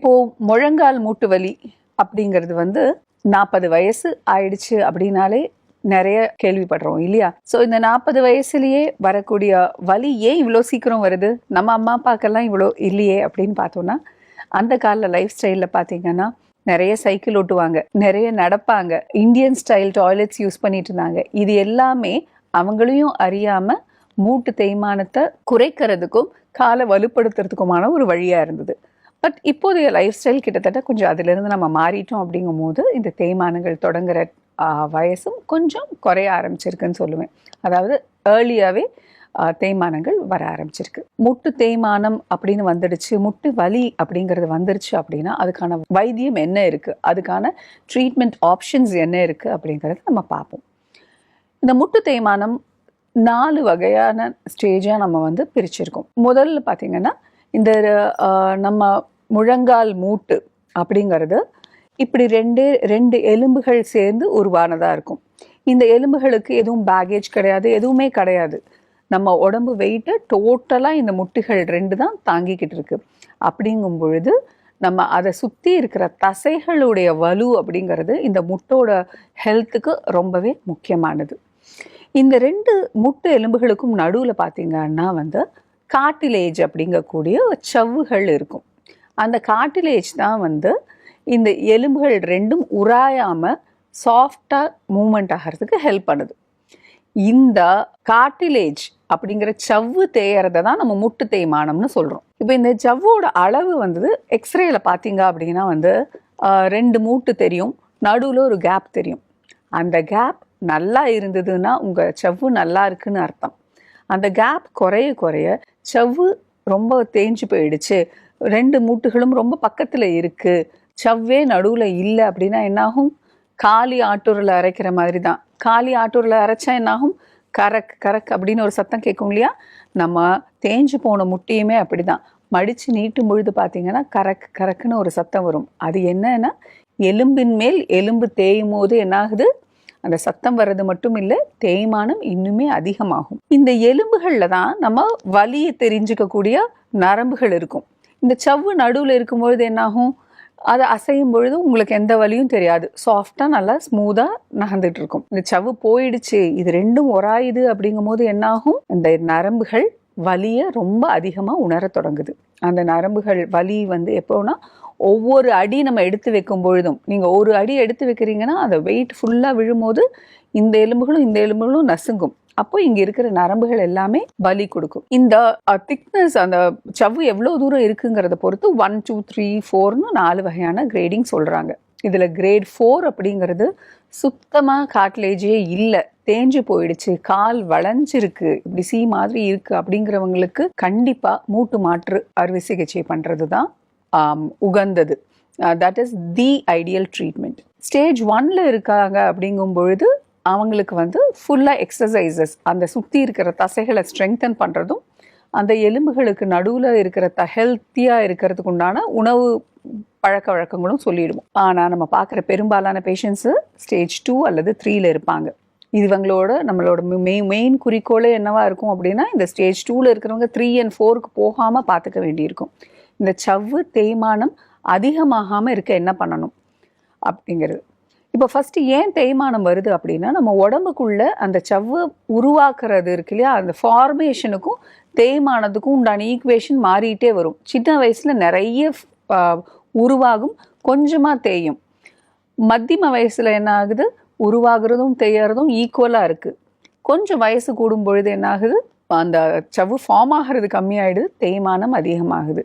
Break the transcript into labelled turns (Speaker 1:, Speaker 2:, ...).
Speaker 1: இப்போ முழங்கால் மூட்டு வலி அப்படிங்கிறது வந்து நாற்பது வயசு ஆயிடுச்சு அப்படின்னாலே நிறைய கேள்விப்படுறோம் இல்லையா? ஸோ இந்த நாற்பது வயசுலயே வரக்கூடிய வலி ஏன் இவ்வளோ சீக்கிரம் வருது? நம்ம அம்மா அப்பாக்கெல்லாம் இவ்வளோ இல்லையே அப்படின்னு பார்த்தோம்னா அந்த கால லைஃப் ஸ்டைலில் பார்த்தீங்கன்னா நிறைய சைக்கிள் ஓட்டுவாங்க நிறைய நடப்பாங்க. இந்தியன் ஸ்டைல் டாய்லெட்ஸ் யூஸ் பண்ணிட்டு இருந்தாங்க. இது எல்லாமே அவங்களையும் அறியாமல் மூட்டு தேய்மானத்தை குறைக்கிறதுக்கும் காலை வலுப்படுத்துறதுக்குமான ஒரு வழியாக இருந்தது. பட் இப்போதைய லைஃப் ஸ்டைல் கிட்டத்தட்ட கொஞ்சம் அதிலிருந்து நம்ம மாறிட்டோம் அப்படிங்கும் போது இந்த தேய்மானங்கள் தொடங்குற வயசும் கொஞ்சம் குறைய ஆரம்பிச்சிருக்குன்னு சொல்லுவேன். அதாவது ஏர்லியாகவே தேய்மானங்கள் வர ஆரம்பிச்சிருக்கு. முட்டு தேய்மானம் அப்படின்னு வந்துடுச்சு முட்டு வலி அப்படிங்கிறது வந்துருச்சு அப்படின்னா அதுக்கான வைத்தியம் என்ன இருக்குது அதுக்கான ட்ரீட்மெண்ட் ஆப்ஷன்ஸ் என்ன இருக்குது அப்படிங்கிறத நம்ம பார்ப்போம். இந்த முட்டு தேய்மானம் நாலு வகையான ஸ்டேஜாக நம்ம வந்து பிரிச்சிருக்கோம். முதல்ல பார்த்தீங்கன்னா இந்த நம்ம முழங்கால் மூட்டு அப்படிங்கிறது இப்படி ரெண்டு ரெண்டு எலும்புகள் சேர்ந்து உருவானதாக இருக்கும். இந்த எலும்புகளுக்கு எதுவும் பேகேஜ் கிடையாது எதுவுமே கிடையாது. நம்ம உடம்பு வெயிட்டை டோட்டலாக இந்த முட்டுகள் ரெண்டு தான் தாங்கிக்கிட்டு இருக்கு. அப்படிங்கும் பொழுது நம்ம அதை சுற்றி இருக்கிற தசைகளுடைய வலு அப்படிங்கிறது இந்த முட்டோட ஹெல்த்துக்கு ரொம்பவே முக்கியமானது. இந்த ரெண்டு முட்டு எலும்புகளுக்கும் நடுவில் பார்த்தீங்கன்னா வந்து காட்டிலேஜ் அப்படிங்கக்கூடிய சவ்வுகள் இருக்கும். அந்த காட்டிலேஜ் தான் வந்து இந்த எலும்புகள் ரெண்டும் உராயாமல் சாஃப்டாக மூமெண்ட் ஆகிறதுக்கு ஹெல்ப் பண்ணுது. இந்த காட்டிலேஜ் அப்படிங்கிற சவ்வு தேயறதை தான் நம்ம முட்டு தேய்மானம்னு சொல்கிறோம் இப்போ இந்த சவ்வோட அளவு வந்து எக்ஸ்ரேல பார்த்தீங்க அப்படின்னா வந்து ரெண்டு மூட்டு தெரியும் நடுவில் ஒரு கேப் தெரியும். அந்த கேப் நல்லா இருந்ததுன்னா உங்கள் சவ்வு நல்லா இருக்குன்னு அர்த்தம். அந்த கேப் குறைய குறைய சவ்வு ரொம்ப தேஞ்சு போயிடுச்சு. ரெண்டு மூட்டுகளும் ரொம்ப பக்கத்தில் இருக்குது சவ்வே நடுவில் இல்லை அப்படின்னா என்னாகும்? காலி ஆட்டூரில் அரைக்கிற மாதிரி தான் காலி ஆட்டூரில் அரைச்சா என்னாகும்? கரக் கரக் அப்படின்னு ஒரு சத்தம் கேட்கும் இல்லையா? நம்ம தேஞ்சு போன முட்டியுமே அப்படிதான். மடித்து நீட்டும் பொழுது பார்த்தீங்கன்னா கரக் கரக்குன்னு ஒரு சத்தம் வரும். அது என்னன்னா எலும்பின் மேல் எலும்பு தேயும் போது என்னாகுது? அந்த சத்தம் வர்றது மட்டும் இல்லை தேய்மானம் இன்னுமே அதிகமாகும். இந்த எலும்புகளில் தான் நம்ம வலியை தெரிஞ்சுக்கக்கூடிய நரம்புகள் இருக்கும். இந்த சவ்வு நடுவில் இருக்கும்பொழுது என்னாகும்? அதை அசையும் பொழுது உங்களுக்கு எந்த வலியும் தெரியாது. சாஃப்டாக நல்லா ஸ்மூத்தாக நகர்ந்துட்டு இருக்கும் இந்த சவ்வு போயிடுச்சு. இது ரெண்டும் ஒராயுது அப்படிங்கும் போது என்னாகும்? இந்த நரம்புகள் வலியை ரொம்ப அதிகமாக உணரத் தொடங்குது. அந்த நரம்புகள் வலி வந்து எப்போனா ஒவ்வொரு அடி நம்ம எடுத்து வைக்கும் பொழுதும். நீங்கள் ஒரு அடி எடுத்து வைக்கிறீங்கன்னா அந்த வெயிட் ஃபுல்லாக விழும்போது இந்த எலும்புகளும் இந்த எலும்புகளும் நசுங்கும். அப்போ இங்க இருக்கிற நரம்புகள் எல்லாமே பலி கொடுக்கும். இந்த திக்னஸ் அந்த சவ்வு எவ்வளவு தூரம் இருக்குங்கிறத பொறுத்து ஒன் டூ த்ரீ ஃபோர்னு நாலு வகையான கிரேடிங் சொல்றாங்க. இதுல கிரேட் ஃபோர் அப்படிங்கிறது சுத்தமா காட்லேஜே இல்லை. தேஞ்சு போயிடுச்சு கால் வளைஞ்சிருக்கு இப்படி சி மாதிரி இருக்கு அப்படிங்கிறவங்களுக்கு கண்டிப்பா மூட்டு மாற்று அறுவை சிகிச்சை பண்றது தான் உகந்தது. That is the ideal treatment stage ஒன்ல இருக்காங்க அப்படிங்கும் பொழுது அவங்களுக்கு வந்து ஃபுல்லாக எக்ஸசைசஸ் அந்த சுற்றி இருக்கிற தசைகளை ஸ்ட்ரெங்தன் பண்ணுறதும் அந்த எலும்புகளுக்கு நடுவில் இருக்கிற த ஹெல்த்தியாக இருக்கிறதுக்கு உண்டான உணவு பழக்க வழக்கங்களும் சொல்லிடுவோம். ஆனால் நம்ம பார்க்குற பெரும்பாலான பேஷண்ட்ஸு ஸ்டேஜ் டூ அல்லது த்ரீல இருப்பாங்க. இவங்களோட நம்மளோட மெயின் மெயின் குறிக்கோளே என்னவாக இருக்கும் அப்படின்னா இந்த ஸ்டேஜ் டூவில் இருக்கிறவங்க த்ரீ அண்ட் ஃபோருக்கு போகாமல் பார்த்துக்க வேண்டியிருக்கும். இந்த சவ்வு தேய்மானம் அதிகமாகாமல் இருக்க என்ன பண்ணணும் அப்படிங்கிறது. இப்போ ஃபஸ்ட்டு ஏன் தேய்மானம் வருது அப்படின்னா நம்ம உடம்புக்குள்ள அந்த சவ்வு உருவாக்குறது இருக்கு இல்லையா? அந்த ஃபார்மேஷனுக்கும் தேய்மானத்துக்கும் உண்டான ஈக்குவேஷன் மாறிட்டே வரும். சின்ன வயசில் நிறைய உருவாகும் கொஞ்சமாக தேயும். மத்தியம வயசில் என்ன ஆகுது? உருவாகிறதும் தேயறதும் ஈக்குவலாக இருக்குது கொஞ்சம் வயசு கூடும் பொழுது என்ன ஆகுது? அந்த சவ்வு ஃபார்ம் ஆகிறது கம்மியாயிடுது தேய்மானம் அதிகமாகுது.